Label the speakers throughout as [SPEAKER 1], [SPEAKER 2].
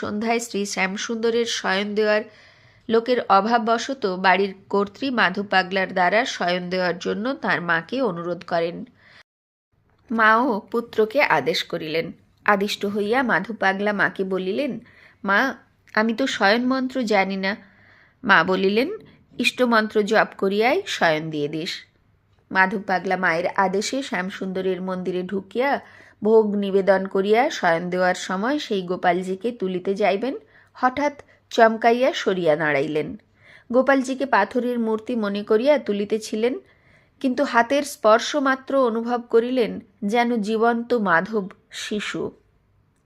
[SPEAKER 1] সন্ধ্যায় শ্রী শ্যামসুন্দরের শয়ন দেওয়ার লোকের অভাববশত বাড়ির কর্ত্রী মাধু পাগলার দ্বারা শয়ন দেওয়ার জন্য তার মাকে অনুরোধ করেন। মাও পুত্রকে আদেশ করিলেন। আদিষ্ট হইয়া মাধু পাগলা মাকে বলিলেন, মা, আমি তো শয়ন মন্ত্র জানি না। মা বলিলেন ইষ্টমন্ত্র জপ করিয়াই শয়ন দিয়ে দিস। মাধু পাগলা মায়ের আদেশে শ্যামসুন্দরের মন্দিরে ঢুকিয়া ভোগ নিবেদন করিয়া শয়ন দেওয়ার সময় সেই গোপালজিকে তুলিতে যাইবেন। হঠাৎ চমকাইয়া সরিয়া দাঁড়াইলেন গোপালজিকে পাথরের মূর্তি মনে করিয়া তুলিতেছিলেন, কিন্তু হাতের স্পর্শ মাত্র অনুভব করিলেন যেন জীবন্ত মাধব শিশু।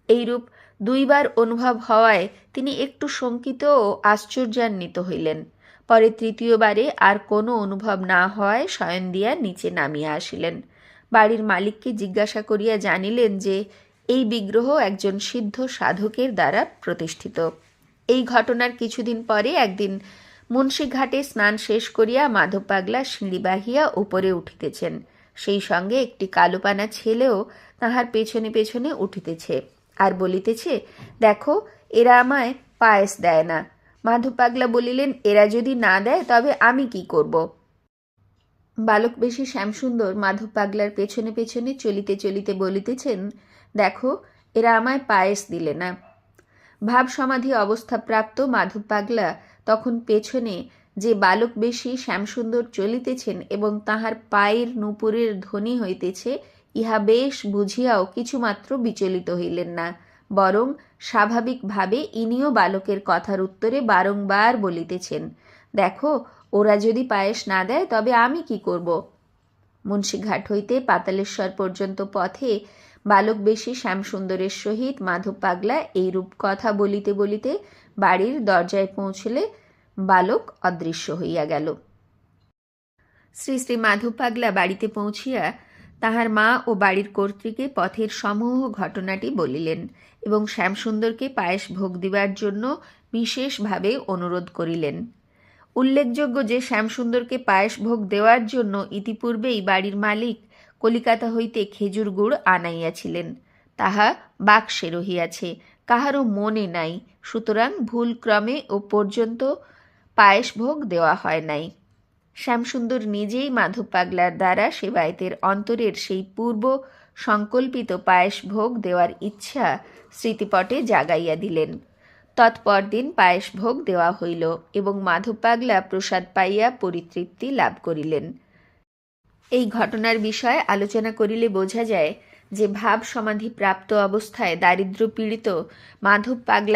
[SPEAKER 1] এইরূপ দুইবার অনুভব হওয়ায় তিনি একটু শঙ্কিত ও আশ্চর্যান্বিত হইলেন। পরে তৃতীয়বারে আর কোনো অনুভব না হওয়ায় শয়ন দিয়া নিচে নামিয়া আসিলেন। বাড়ির মালিককে জিজ্ঞাসা করিয়া জানিলেন যে, এই বিগ্রহ একজন সিদ্ধ সাধকের দ্বারা প্রতিষ্ঠিত। এই ঘটনার কিছুদিন পরে একদিন মুন্সিঘাটে স্নান শেষ করিয়া মাধব পাগলা সিঁড়ি বাহিয়া উপরে উঠিতেছেন। সেই সঙ্গে একটি কালোপানা ছেলেও তাহার পেছনে পেছনে উঠিতেছে আর বলিতেছে, দেখো, এরা আমায় পায়েস দেয় না। মাধব পাগলা বলিলেন, এরা যদি না দেয়, তবে আমি কি করব? বালক বেশি শ্যামসুন্দর, মাধব পাগলার পেছনে পেছনে চলিতে চলিতে বলিতেছেন, দেখো, এরা আমায় পায়েস দিলে না। ভাব সমাধি অবস্থাপ্রাপ্ত মাধব পাগলা তখন পেছনে যে বালক বেশি শ্যামসুন্দর চলিতেছেন এবং তাহার পায়ের নূপুরের ধ্বনি হইতেছে, ইহা বেশ বুঝিয়াও কিছুমাত্র বিচলিত হইলেন না। বরং স্বাভাবিকভাবে ইনিও বালকের কথার উত্তরে বারংবার বলিতেছেন, দেখো ওরা যদি পায়েস না দেয়, তবে আমি কি করব? মুন্সিঘাট হইতে পাতালেশ্বর পর্যন্ত পথে বালক বেশি শ্যামসুন্দরের সহিত মাধব পাগলা এইরূপ কথা বলিতে বলিতে বাড়ির দরজায় পৌঁছলে বালক অদৃশ্য হইয়া গেল। শ্রী শ্রী মাধব পাগলা বাড়িতে পৌঁছিয়া তাহার মা ও বাড়ির কর্ত্রীকে পথের সমূহ ঘটনাটি বলিলেন এবং শ্যামসুন্দরকে পায়েস ভোগ দিবার জন্য বিশেষভাবে অনুরোধ করিলেন। উল্লেখযোগ্য যে শ্যামসুন্দরকে পায়েস ভোগ দেওয়ার জন্য ইতিপূর্বেই বাড়ির মালিক কলিকাতা হইতে খেজুর গুড় আনাইয়াছিলেন। তাহা বাক্সে রহিয়াছে, কাহারও মনে নাই, সুতরাং ভুলক্রমে ও পর্যন্ত পায়েস ভোগ দেওয়া হয় নাই। শ্যামসুন্দর নিজেই মাধব পাগলার দ্বারা সেবায়েতের অন্তরের সেই পূর্ব সংকল্পিত পায়েস ভোগ দেওয়ার ইচ্ছা স্মৃতিপটে জাগাইয়া দিলেন। তৎপর দিন পায়েস ভোগ দেওয়া হইল এবং মাধব পাগলা প্রসাদ পাইয়া পরিতৃপ্তি লাভ করিলেন। এই ঘটনার বিষয়ে আলোচনা করিলে বোঝা যায় যে ভাব সমাধি প্রাপ্ত অবস্থায় দারিদ্র পীড়িত মাধব পাগলা